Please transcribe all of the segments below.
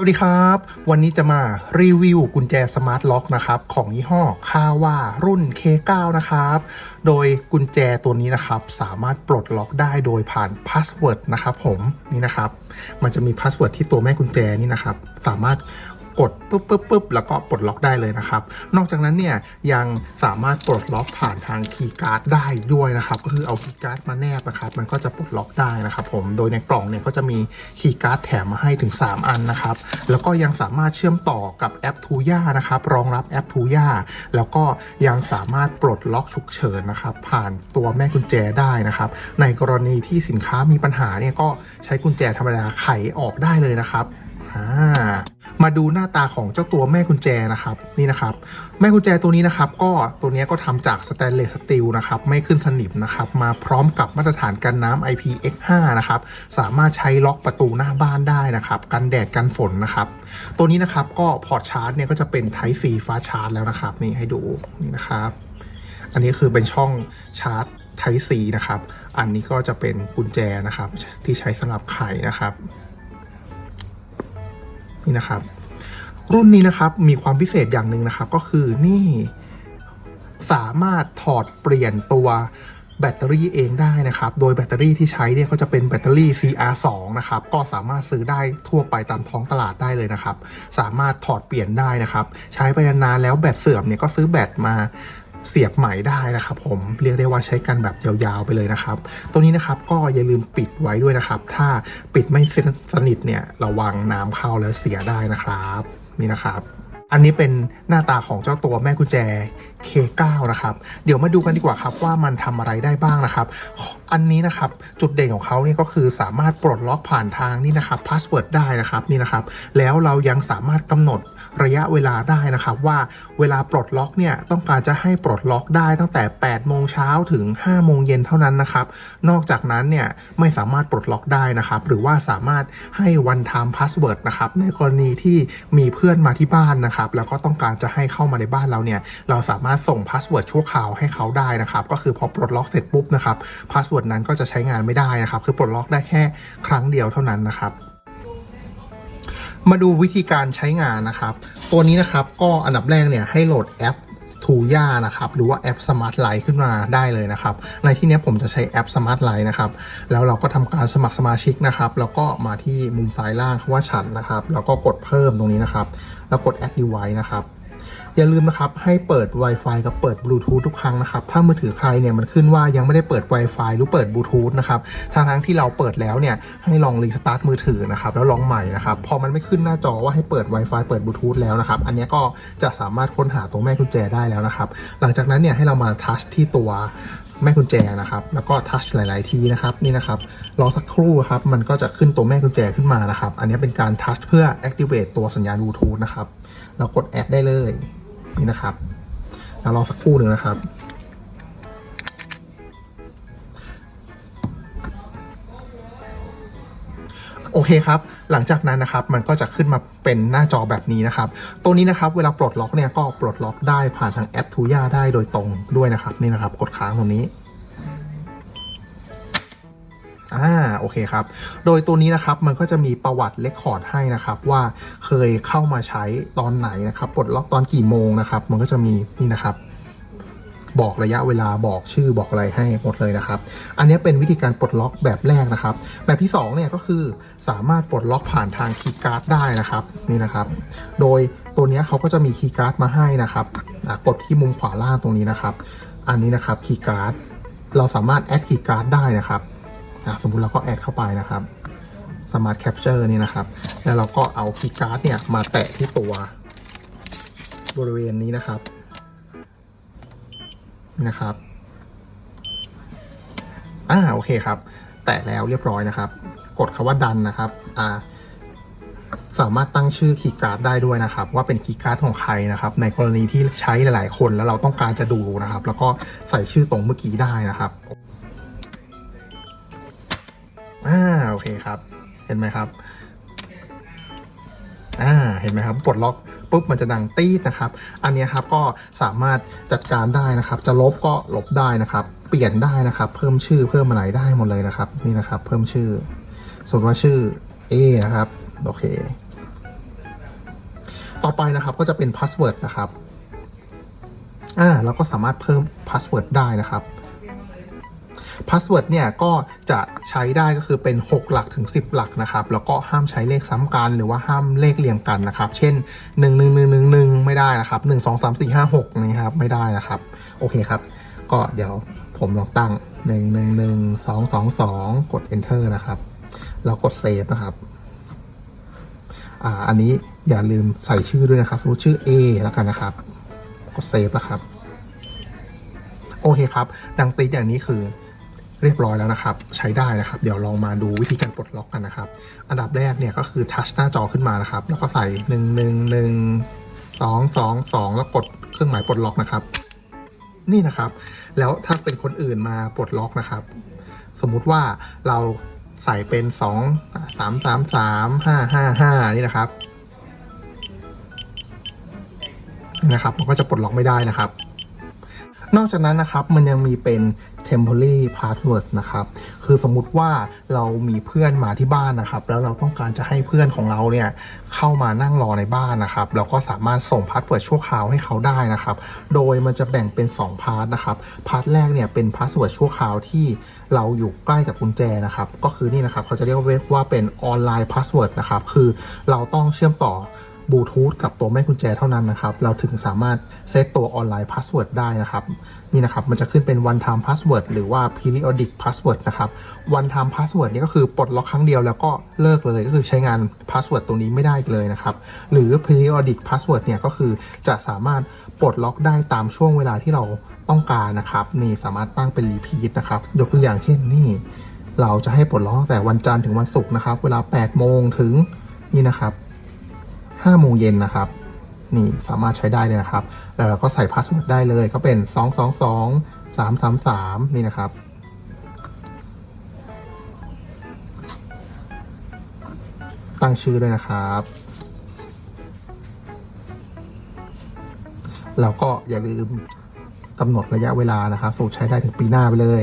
สวัสดีครับ วันนี้จะมารีวิวกุญแจสมาร์ทล็อกนะครับของยี่ห้อคาว่ารุ่น K9 นะครับ โดยกุญแจตัวนี้นะครับสามารถปลดล็อกได้โดยผ่านพาสเวิร์ดนะครับผมนี่นะครับ มันจะมีพาสเวิร์ดที่ตัวแม่กุญแจนี่นะครับ สามารถ กดปุ๊บปุ๊บปุ๊บแล้วก็ปลดล็อกได้เลยนะครับ นอกจากนั้นเนี่ยยังสามารถปลดล็อกผ่านทางคีย์การ์ดได้ด้วยนะครับก็คือเอาคีย์การ์ดมาแนบนะครับมันก็จะปลดล็อกได้นะครับ ผมโดยในกล่องเนี่ยก็จะมีคีย์การ์ดแถมมาให้ถึง 3 อันนะครับ แล้วก็ยังสามารถเชื่อมต่อกับแอปทูย่านะครับรองรับแอปทูย่าแล้วก็ยังสามารถปลดล็อกฉุกเฉินนะครับ ผ่านตัวแม่กุญแจได้นะครับ ในกรณีที่สินค้ามีปัญหาเนี่ยก็ใช้กุญแจธรรมดาไขออกได้เลยนะครับ อ่ามาดูหน้าตาของเจ้าตัวแม่กุญแจนะครับนี่นะครับ แม่กุญแจตัวนี้นะครับ ก็ตัวนี้ก็ทำจากสแตนเลสสตีลนะครับไม่ขึ้นสนิมนะครับ มาพร้อมกับมาตรฐานกันน้ำ IPX5 นะครับสามารถใช้ล็อกประตูหน้าบ้านได้นะครับกันแดดกันฝนนะครับ ตัวนี้นะครับก็พอร์ตชาร์จเนี่ยก็จะเป็น Type C ฟ้าชาร์จแล้วนะครับ นี่ให้ดูนี่นะครับ อันนี้คือเป็นช่องชาร์จ Type C นะครับ อันนี้ก็จะเป็นกุญแจนะครับที่ใช้สำหรับไขนะครับ นี่นะครับ รุ่นนี้นะครับมีความพิเศษอย่างหนึ่งนะครับ ก็คือนี่สามารถถอดเปลี่ยนตัวแบตเตอรี่เองได้นะครับ โดยแบตเตอรี่ที่ใช้เนี่ยก็จะเป็นแบตเตอรี่ CR2 นะครับ ก็สามารถซื้อได้ทั่วไปตามท้องตลาดได้เลยนะครับ สามารถถอดเปลี่ยนได้นะครับ ใช้ไปนานๆแล้วแบตเสื่อมเนี่ยก็ซื้อแบตมา เสียบใหม่ได้นะครับ ผมเรียกได้ว่าใช้กันแบบยาวๆไปเลยนะครับ ตัวนี้นะครับก็อย่าลืมปิดไว้ด้วยนะครับ ถ้าปิดไม่สนิทเนี่ยระวังน้ำเข้าแล้วเสียได้นะครับ นี่นะครับ อันนี้เป็นหน้าตาของเจ้าตัวแม่กุญแจ K9 นะครับ เดี๋ยวมาดูกันดีกว่าครับว่ามันทำอะไรได้บ้างนะครับ อันนี้นะครับจุดเด่นของเขาเนี่ยก็คือสามารถปลดล็อกผ่านทางนี่นะครับพาสเวิร์ดได้นะครับนี่นะครับ แล้วเรายังสามารถกำหนดระยะเวลาได้นะครับ ว่าเวลาปลดล็อกเนี่ยต้องการจะให้ปลดล็อกได้ตั้งแต่ 8 โมงเช้าถึง 5 โมงเย็นเท่านั้นนะครับ นอกจากนั้นเนี่ยไม่สามารถปลดล็อกได้นะครับ หรือว่าสามารถให้ one time password นะครับในกรณีที่มีเพื่อนมาที่บ้านนะครับ แล้วก็ต้องการจะให้เข้ามาในบ้านเราเนี่ยเราสามารถส่งพาสเวิร์ดชั่วคราวให้เขาได้นะครับ ก็คือพอปลดล็อกเสร็จปุ๊บนะครับพาสเวิร์ดนั้นก็จะใช้งานไม่ได้นะครับ คือปลดล็อกได้แค่ครั้งเดียวเท่านั้นนะครับมาดูวิธีการใช้งานนะครับ ตัวนี้นะครับก็อันดับแรกเนี่ยให้โหลดแอปทูย่านะครับหรือว่าแอป Smart Line ขึ้นมาได้เลยนะครับ ในที่นี้ผมจะใช้แอป Smart Line นะครับ แล้วเราก็ทำการสมัครสมาชิกนะครับ แล้วก็มาที่มุมซ้ายล่างคำว่าฉันนะครับ แล้วก็กดเพิ่มตรงนี้นะครับ แล้วกด Add Device นะครับ อย่าลืมนะครับให้เปิด Wi-Fi กับเปิด Bluetooth ทุกครั้งนะครับถ้ามือถือใครเนี่ยมันขึ้นว่ายังไม่ได้เปิด Wi-Fi หรือเปิด Bluetooth นะครับทางทั้งที่เราเปิดแล้วเนี่ยให้ลองรีสตาร์ทมือถือนะครับแล้วลองใหม่นะครับพอมันไม่ขึ้นหน้าจอว่าให้เปิด Wi-Fi เปิด Bluetooth แล้วนะครับอันนี้ก็จะสามารถค้นหาตัวแม่กุญแจได้แล้วนะครับหลังจากนั้นเนี่ยให้เรามาทัชที่ตัวแม่กุญแจนะครับ แล้วก็ทัชหลาย ๆ ทีนะครับนี่นะครับรอสักครู่ครับ มันก็จะขึ้นตัวแม่กุญแจขึ้นมานะครับ อันนี้เป็นการทัชเพื่อ activate ตัวสัญญาณ Bluetooth นะครับ เรากด add ได้เลยนี่นะครับแล้วรอสักครู่หนึ่งนะครับ โอเคครับ หลังจากนั้นนะครับมันก็จะขึ้นมาเป็นหน้าจอแบบนี้นะครับ ตัวนี้นะครับเวลาปลดล็อกเนี่ยก็ปลดล็อกได้ผ่านทางแอปทูย่าได้โดยตรงด้วยนะครับนี่นะครับ กดค้างตรงนี้ อ่าโอเคครับ โดยตัวนี้นะครับมันก็จะมีประวัติเลคคอร์ดให้นะครับว่าเคยเข้ามาใช้ตอนไหนนะครับปลดล็อกตอนกี่โมงนะครับ มันก็จะมีนี่นะครับบอกระยะเวลาบอกชื่อบอกอะไรให้หมดเลยนะครับ อันนี้เป็นวิธีการปลดล็อกแบบแรกนะครับ แบบที่2เนี่ยก็คือสามารถปลดล็อกผ่านทางคีย์การ์ดได้นะครับนี่นะครับ โดยตัวนี้เขาก็จะมีคีย์การ์ดมาให้นะครับกดที่มุมขวาล่างตรงนี้นะครับ อันนี้นะครับคีย์การ์ดเราสามารถแอดคีย์การ์ดได้นะครับ สมมุติเราก็แอดเข้าไปนะครับ Smart Capture นี่นะครับ แล้วเราก็เอาคีย์การ์ดเนี่ยมาแตะที่ตัว บริเวณนี้นะครับนะครับอ่าโอเคครับ แตะแล้วเรียบร้อยนะครับ กดคาว่าดันนะครับอ่าสามารถตั้งชื่อคีย์การ์ดได้ด้วยนะครับ ว่าเป็นคีย์การ์ดของใครนะครับ ในกรณีที่ใช้หลาย ๆ คนแล้วเราต้องการจะดูนะครับ แล้วก็ใส่ชื่อตรงเมื่อกี้ได้นะครับ อ่าโอเคครับ เห็นไหมครับอ่าเห็นไหมครับปลดล็อกปุ๊บมันจะดังตีดนะครับ อันนี้ครับก็สามารถจัดการได้นะครับ จะลบก็ลบได้นะครับ เปลี่ยนได้นะครับ เพิ่มชื่อเพิ่มอะไรได้หมดเลยนะครับ นี่นะครับ เพิ่มชื่อ สมมติว่าชื่อ A นะครับ โอเค ต่อไปนะครับก็จะเป็นพาสเวิร์ดนะครับอ่าเราก็สามารถเพิ่มพาสเวิร์ดได้นะครับ พาสเวิร์ดเนี่ยก็จะใช้ได้ก็คือเป็น 6 หลักถึง 10 หลักนะครับ แล้วก็ห้ามใช้เลขซ้ำกันหรือว่าห้ามเลขเรียงกันนะครับ เช่น 1 1 1 1 1 ไม่ได้นะครับ 1 2 3 4 5 6นี่ครับไม่ได้นะครับ โอเคครับ ก็เดี๋ยวผมลองตั้ง 1 1 1 2 2 2 กด enter นะครับ แล้วกด save นะครับอ่าอันนี้อย่าลืมใส่ชื่อด้วยนะครับสมมติชื่อ A แล้วกันนะครับ กด save นะครับ โอเคครับ ดังติดอย่างนี้คือ เรียบร้อยแล้วนะครับ ใช้ได้นะครับ เดี๋ยวลองมาดูวิธีการปลดล็อกกันนะครับ อันดับแรกเนี่ยก็คือทัชหน้าจอขึ้นมานะครับ แล้วก็ใส่หนึ่งหนึ่งหนึ่งสองสองสองแล้วกดเครื่องหมายปลดล็อกนะครับ นี่นะครับ แล้วถ้าเป็นคนอื่นมาปลดล็อกนะครับ สมมุติว่าเราใส่เป็นสองสามสามสามห้าห้าห้านี่นะครับนี่นะครับ มันก็จะปลดล็อกไม่ได้นะครับ นอกจากนั้นนะครับมันยังมีเป็น temporary password นะครับ คือสมมุติว่าเรามีเพื่อนมาที่บ้านนะครับ แล้วเราต้องการจะให้เพื่อนของเราเนี่ยเข้ามานั่งรอในบ้านนะครับ เราก็สามารถส่งพาสเวิร์ดชั่วคราวให้เขาได้นะครับ โดยมันจะแบ่งเป็น 2 พาร์ทนะครับ พาร์ทแรกเนี่ยเป็นพาสเวิร์ดชั่วคราวที่เราอยู่ใกล้กับกุญแจนะครับ ก็คือนี่นะครับ เขาจะเรียกว่าเป็นออนไลน์พาสเวิร์ดนะครับ คือเราต้องเชื่อมต่อ บลูทูธกับตัวแม่กุญแจเท่านั้นนะครับ เราถึงสามารถเซตตัวออนไลน์พาสเวิร์ดได้นะครับ นี่นะครับ มันจะขึ้นเป็น one time password หรือว่า periodic password นะครับ one time password นี่ก็คือปลดล็อกครั้งเดียวแล้วก็เลิกเลยก็คือใช้งานพาสเวิร์ดตรงนี้ไม่ได้อีกเลยนะครับ หรือ periodic password เนี่ยก็คือจะสามารถปลดล็อกได้ตามช่วงเวลาที่เราต้องการนะครับ นี่สามารถตั้งเป็น repeat นะครับ ยกตัวอย่างเช่นนี่เราจะให้ปลดล็อกแต่วันจันทร์ถึงวันศุกร์นะครับ เวลา 8 โมงถึงนี่นะครับ ห้าโมงเย็นนะครับนี่สามารถใช้ได้เลยนะครับ แล้วเราก็ใส่พาสเวิร์ดได้เลยก็เป็น 2 2 2 3 3 3 นี่นะครับ ตั้งชื่อด้วยนะครับ แล้วก็อย่าลืมกำหนดระยะเวลานะครับสูตรใช้ได้ถึงปีหน้าไปเลย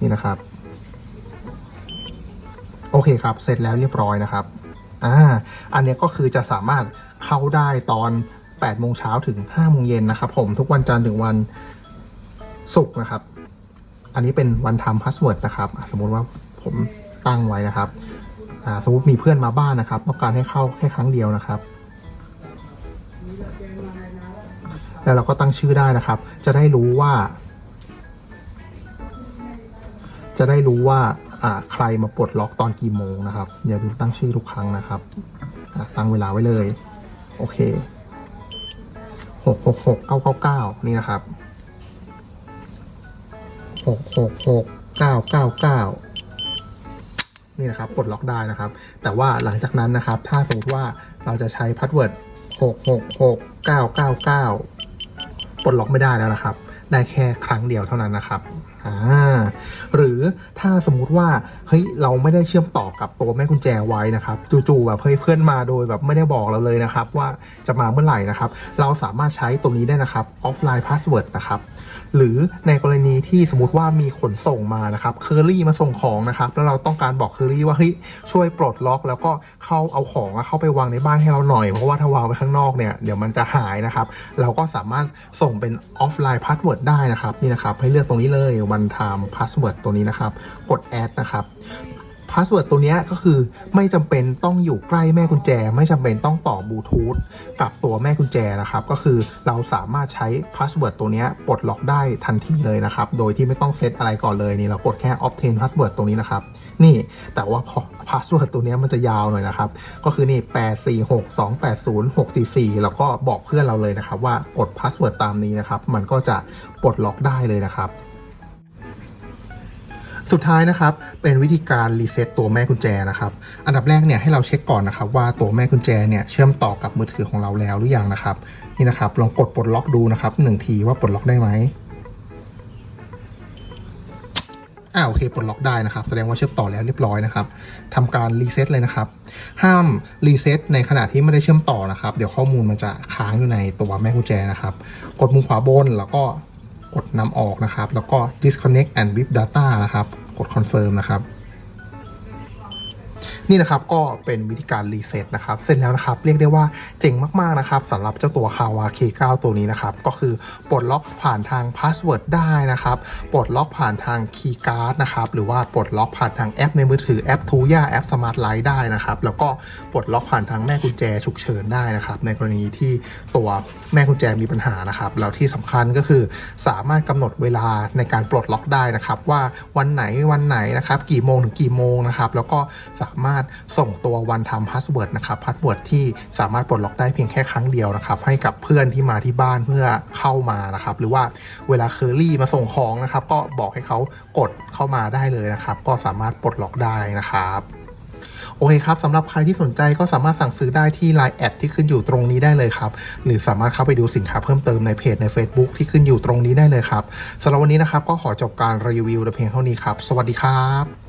นี่นะครับ โอเคครับ เสร็จแล้วเรียบร้อยนะครับ อ่าอันนี้ก็คือจะสามารถเข้าได้ตอน8โมงเช้าถึง5โมงเย็นนะครับผมทุกวันจันทร์ถึงวันศุกร์นะครับ อันนี้เป็นวันทำพาสเวิร์ดนะครับ สมมุติว่าผมตั้งไว้นะครับสมมติมีเพื่อนมาบ้านนะครับ ต้องการให้เข้าแค่ครั้งเดียวนะครับ แล้วเราก็ตั้งชื่อได้นะครับ จะได้รู้ว่า จะได้รู้ว่า ใครมาปลดล็อกตอนกี่โมงนะครับ อย่าลืมตั้งชื่อทุกครั้งนะครับตั้งเวลาไว้เลย โอเคหกหกหกเก้าเก้าเก้านี่นะครับหกหกหกเก้าเก้าเก้านี่นะครับปลดล็อกได้นะครับ แต่ว่าหลังจากนั้นนะครับ ถ้าสมมติว่าเราจะใช้พาสเวิร์ดหกหกหกเก้าเก้าเก้าปลดล็อกไม่ได้แล้วนะครับ ได้แค่ครั้งเดียวเท่านั้นนะครับ อ่าหรือถ้าสมมุติว่าเฮ้ยเราไม่ได้เชื่อมต่อกับตัวแม่กุญแจไว้นะครับจู่ๆแบบเฮ้ยเพื่อนมาโดยแบบไม่ได้บอกเราเลยนะครับ ว่าจะมาเมื่อไหร่นะครับ เราสามารถใช้ตัวนี้ได้นะครับ offline password นะครับหรือในกรณีที่สมมติว่ามีขนส่งมานะครับเคอรี่มาส่งของนะครับแล้วเราต้องการบอกเคอรี่ว่าเฮ้ยช่วยปลดล็อก แล้วก็เข้าเอาของเข้าไปวางในบ้านให้เราหน่อยเพราะว่าถ้าวางไว้ข้างนอกเนี่ยเดี๋ยวมันจะหายนะครับ เราก็สามารถส่งเป็น offline password ได้นะครับนี่นะครับให้เลือกตรงนี้เลย one time password ตัวนี้นะครับ กด add นะครับพาสเวิร์ดตัวนี้ก็คือไม่จำเป็นต้องอยู่ใกล้แม่กุญแจ ไม่จำเป็นต้องต่อบลูทูธกับตัวแม่กุญแจนะครับ ก็คือเราสามารถใช้พาสเวิร์ดตัวนี้ปลดล็อกได้ทันทีเลยนะครับ โดยที่ไม่ต้องเซตอะไรก่อนเลยนี่เรากดแค่ obtain password ตรงนี้นะครับ นี่แต่ว่าพอพาสเวิร์ดตัวนี้มันจะยาวหน่อยนะครับ ก็คือนี่ 8 4 6 2 8 0 6 4 4 แล้วก็บอกเพื่อนเราเลยนะครับว่ากดพาสเวิร์ดตามนี้นะครับ มันก็จะปลดล็อกได้เลยนะครับ สุดท้ายนะครับเป็นวิธีการรีเซ็ตตัวแม่กุญแจนะครับอันดับแรกเนี่ยให้เราเช็คก่อนนะครับว่าตัวแม่กุญแจเนี่ยเชื่อมต่อกับมือถือของเราแล้วหรือยังนะครับนี่นะครับลองกดปลดล็อกดูนะครับหนึ่งทีว่าปลดล็อกได้ไหมอ่าโอเคปลดล็อกได้นะครับแสดงว่าเชื่อมต่อแล้วเรียบร้อยนะครับทำการรีเซ็ตเลยนะครับ ห้ามรีเซ็ตในขณะที่ไม่ได้เชื่อมต่อนะครับ เดี๋ยวข้อมูลมันจะค้างอยู่ในตัวแม่กุญแจนะครับ กดมุมขวาบนแล้วก็กดนำออกนะครับ แล้วก็ disconnect and with data นะครับ ดคอนเฟิร์มนะครับ นี่นะครับก็เป็นวิธีการรีเซ็ตนะครับเสร็จแล้วนะครับเรียกได้ว่าเจ๋งมากๆนะครับสำหรับเจ้าตัวคาวา K9 ตัวนี้นะครับก็คือปลดล็อกผ่านทางพาสเวิร์ดได้นะครับปลดล็อกผ่านทางคีย์การ์ดนะครับหรือว่าปลดล็อกผ่านทางแอปในมือถือแอปทูย่าแอปสมาร์ทไลท์ได้นะครับแล้วก็ปลดล็อกผ่านทางแม่กุญแจฉุกเฉินได้นะครับในกรณีที่ตัวแม่กุญแจมีปัญหานะครับแล้วที่สำคัญก็คือสามารถกำหนดเวลาในการปลดล็อกได้นะครับว่าวันไหนวันไหนนะครับกี่โมงถึงกี่โมงนะครับแล้วก็สามารถารถส่งตัววันทำพาสเวิร์ดนะครับพาสเวิร์ดที่สามารถปลดล็อกได้เพียงแค่ครั้งเดียวนะครับให้กับเพื่อนที่มาที่บ้านเพื่อเข้ามานะครับหรือว่าเวลาเคอรี่มาส่งของนะครับก็บอกให้เขากดเข้ามาได้เลยนะครับ ก็สามารถปลดล็อกได้นะครับโอเคครับสำหรับใครที่สนใจก็สามารถสั่งซื้อได้ที่ Line แอดที่ขึ้นอยู่ตรงนี้ได้เลยครับ หรือสามารถเข้าไปดูสินค้าเพิ่มเติมในเพจใน Facebook ที่ขึ้นอยู่ตรงนี้ได้เลยครับสำหรับวันนี้นะครับก็ขอจบการรีวิวแต่เพียงเท่านี้ครับ สวัสดีครับ